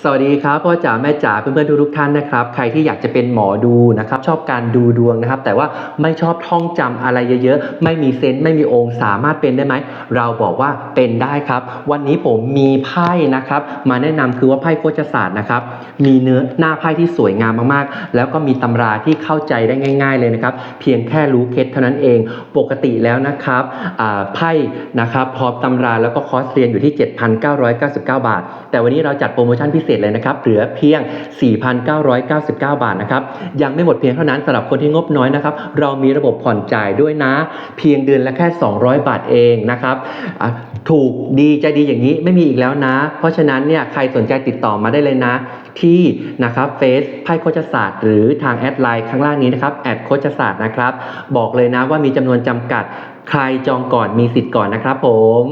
สวัสดีครับพ่อจ๋าแม่จ๋าเพื่อนๆทุกๆท่านนะครับใครที่อยากจะเป็นหมอดูนะครับชอบการดูดวงนะครับ แต่ว่าไม่ชอบท่องจำอะไรเยอะๆ ไม่มีเซนส์ไม่มีองค์สามารถเป็นได้ไหม เราบอกว่าเป็นได้ครับ วันนี้ผมมีไพ่นะครับ มาแนะนำคือว่าไพ่โคจศาสตร์นะครับ มีเนื้อหน้าไพ่ที่สวยงามมากๆ แล้วก็มีตำราที่เข้าใจได้ง่าย ๆเลยนะครับ เพียงแค่รู้เคล็ดเท่านั้นเองปกติแล้วนะครับอ่าไพ่นะครับพร้อมตำราแล้วก็คอร์สเรียนอยู่ที่ 7,999 บาท แต่วันนี้เราจัดโปรโมชั่นพิเศษเลยนะครับ เหลือเพียง 4,999 บาทนะครับ ยังไม่หมดเพียงเท่านั้นสำหรับคนที่งบน้อยนะครับ เรามีระบบผ่อนจ่ายด้วยนะ เพียงเดือนละแค่ 200 บาทเองนะครับถูกดีใจดีอย่างนี้ไม่มีอีกแล้วนะ เพราะฉะนั้นเนี่ยใครสนใจติดต่อมาได้เลยนะ ที่นะครับเฟซไพ่โคจศาสตร์ หรือทางแอดไลน์ข้างล่างนี้นะครับแอดโคจศาสตร์นะครับ บอกเลยนะว่ามีจำนวนจำกัด ใครจองก่อนมีสิทธิ์ก่อนนะครับผม